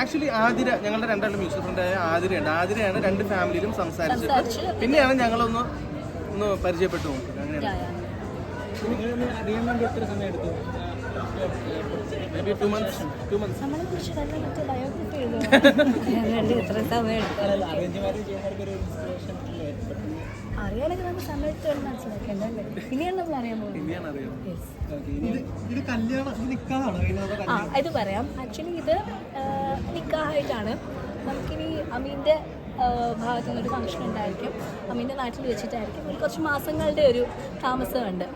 Actually Athira ഞങ്ങളുടെ രണ്ടാളും music ഫ്രണ്ടായ ആതിരയുണ്ട്. ആതിരയാണ് രണ്ട് ഫാമിലിയിലും സംസാരിച്ചത്. സംസാരിച്ച് പിന്നെയാണ് ഞങ്ങളൊന്ന് ഒന്ന് പരിചയപ്പെട്ടു പോകുന്നത്. അങ്ങനെയാണ്. Two months two months biography സമയം ഇനിയാണ് നമ്മൾ പോകുന്നത്. ഇത് പറയാം. ആക്ച്വലി ഇത് നിക്കാഹായിട്ടാണ്. നമുക്കിനി അമീന്റെ ഭാഗത്തു നിന്നൊരു ഫംഗ്ഷൻ ഉണ്ടായിരിക്കും. അമീന്റെ നാട്ടിൽ വെച്ചിട്ടായിരിക്കും. ഒരു കുറച്ച് മാസങ്ങളുടെ ഒരു താമസമുണ്ട്.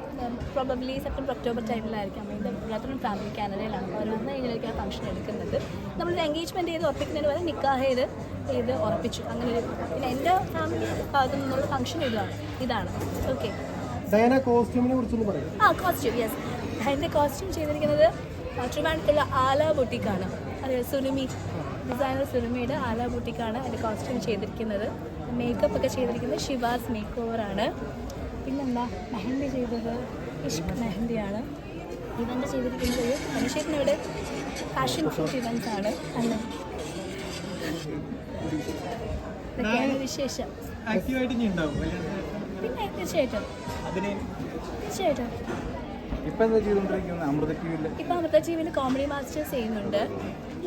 പ്രോബബ്ലി സെപ്റ്റംബർ ഒക്ടോബർ ടൈമിലായിരിക്കും അമ്മീന്റെ ബ്രദറും ഫാമിലി കാനഡയിലാണ്. അവർ വന്ന് കഴിഞ്ഞാൽ ആ ഫംഗ്ഷൻ എടുക്കുന്നത്. നമ്മളൊരു എൻഗേജ്മെന്റ് ചെയ്ത് ഉറപ്പിക്കുന്നതിന് പകരം നിക്കാഹ് ചെയ്ത് ചെയ്ത് ഉറപ്പിച്ചു. അങ്ങനെ ഒരു പിന്നെ എന്റെ ഫാമിലി ഭാഗത്തു നിന്നുള്ള ഫംഗ്ഷൻ ഇതാണ്. ഇതാണ് ഓക്കെ ആ കോസ്റ്റ്യൂം യെസ് എന്റെ കോസ്റ്റ്യൂം ചെയ്തിരിക്കുന്നത് ട്രിവാൻഡ്രത്തിലുള്ള ആല ബുട്ടിക്കാണ്. അതെ സുരുമി ഡിസൈനർ സിനിമയുടെ ആല ബുട്ടിക്കാണ് എന്റെ കോസ്റ്റ്യൂം ചെയ്തിരിക്കുന്നത്. മേക്കപ്പ് ഒക്കെ ചെയ്തിരിക്കുന്നത് ഷിവാസ് മേക്ക് ഓവറാണ് പിന്നെന്താ മെഹന്തി ചെയ്തത് ഇഷ്ക് മെഹന്തിയാണ്. ഇവന്റ് ചെയ്തിരിക്കുന്നത് ഒരു മനുഷ്യത്തിനോട് ഫാഷൻ ഫ്രൂട്ട് ഇവൻസ് ആണ്. ഇതൊക്കെയാണ് വിശേഷം. പിന്നെ തീർച്ചയായിട്ടും. തീർച്ചയായിട്ടും. ഇപ്പൊ എന്താ ചെയ്തുകൊണ്ടിരിക്കുന്നത്? അമൃത ടിവിയിൽ ഇപ്പൊ അമൃത ടിവിയിൽ കോമഡി മാസ്റ്റേഴ്സ് ചെയ്യുന്നുണ്ട്.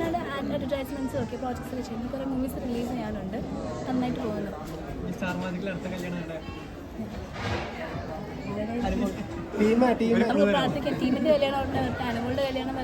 നല്ല അഡ്വർടൈസ്മെന്റ്സും ഒക്കെ പ്രോജക്ട്സ് ചെയ്യുന്നു കുറെ മൂവീസ് റിലീസ് ചെയ്യാനുണ്ട്. നന്നായിട്ട് പോകുന്നു. പ്രാർത്ഥിക്കാം. ടീമിന്റെ കല്യാണം ഉണ്ട്. അനുമോളുടെ കല്യാണം